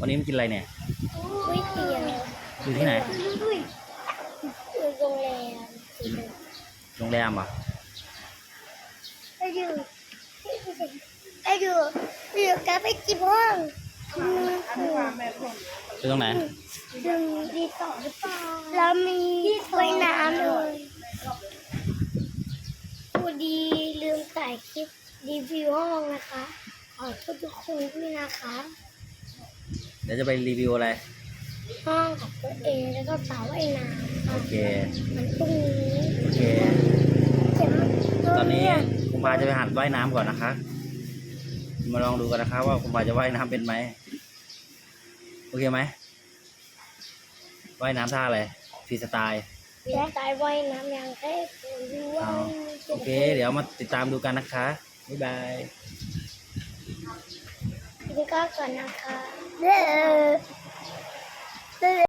วันนี้มันกินอะไรเนี่ยก๋วยเตี๋ยวอยู่ที่ไหนอยู่โรงแรมโรงแรมเหรอะไปอยู่ไปอยู่ไปอยู่กับไปกี่ห้องอืมอยู่ตรงไหนดึงดีต่อหรือเปล่าแล้วมีว่ายน้ำเลยพอดีลืมถ่ายคลิปรีวิวห้องนะคะขอโทษทุกคนด้วยนะคะเดี๋ยวจะไปรีวิวอะไร ห้องของตัวเองแล้วก็สาวว่ายน้ำค่ะโอเค มันพรุ่งนี้โอเค เจ็บตอนนี้คุณพาจะไปหัดว่ายน้ำก่อนนะคะ มาลองดูกันนะคะ ว่าคุณพาจะว่ายน้ำเป็นไหม โอเคไหมว่ายน้ำท่าอะไรฟรีสไตล์ มีสายว่ายน้ำยังแค่รู้ว่าเอาโอเค เดี๋ยวมาติดตามดูกันนะคะ บ๊ายบาย ดีก็ก่อนนะคะเด้อ